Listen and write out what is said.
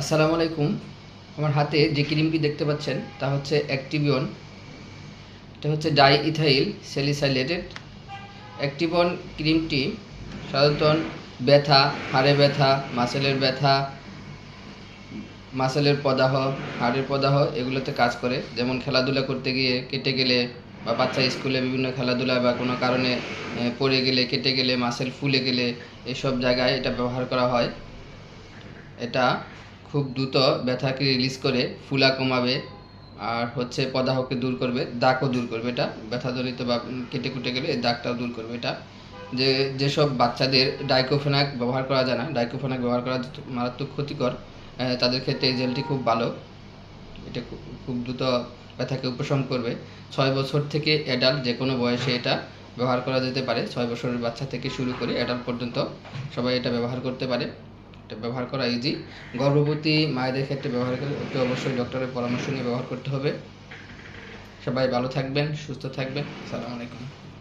আসসালামু আলাইকুম। আমার হাতে যে ক্রিমটি দেখতে পাচ্ছেন, তা হচ্ছে অ্যাক্টিভিয়ন। এটা হচ্ছে ডাই ইথাইল স্যালিসাইলেটেড। অ্যাক্টিভন ক্রিমটি সাধারণত ব্যথা, হাড়ে ব্যথা, মাসেলের ব্যথা, মাসেলের প্রদাহ হাড়ের প্রদাহ এগুলোতে কাজ করে। যেমন খেলাধুলা করতে গিয়ে কেটে গেলে বা বাচ্চা স্কুলে বিভিন্ন খেলাধুলা বা কোনো কারণে পড়ে গেলে, কেটে গেলে, মাসেল ফুলে গেলে, এসব জায়গায় এটা ব্যবহার করা হয়। এটা খুব দ্রুত ব্যথাকে রিলিজ করে ফুলা কমাবে আর হচ্ছে পদাহকে দূর করবে, দাগও দূর করবে। এটা ব্যথাজনিত বা কেটে কুটে গেলে দাগটাও দূর করবে এটা। যে, যেসব বাচ্চাদের ডাইকোফেনাক ব্যবহার করা যায় না ডাইকোফেনাক ব্যবহার করা মারাত্মক ক্ষতিকর তাদের ক্ষেত্রে এই জেলটি খুব ভালো। এটা খুব দ্রুত ব্যথাকে উপশম করবে। ছয় বছর থেকে অ্যাডাল্ট যে কোনো বয়সে এটা ব্যবহার করা যেতে পারে। ছয় বছরের বাচ্চা থেকে শুরু করে অ্যাডাল্ট পর্যন্ত সবাই এটা ব্যবহার করতে পারে। এটা ব্যবহার করা ইজি গর্ভবতী মায়েদের ক্ষেত্রে ব্যবহার করলে অতি অবশ্যই ডক্টরের পরামর্শ নিয়ে ব্যবহার করতে হবে। সবাই ভালো থাকবেন, সুস্থ থাকবেন। আসসালামু আলাইকুম।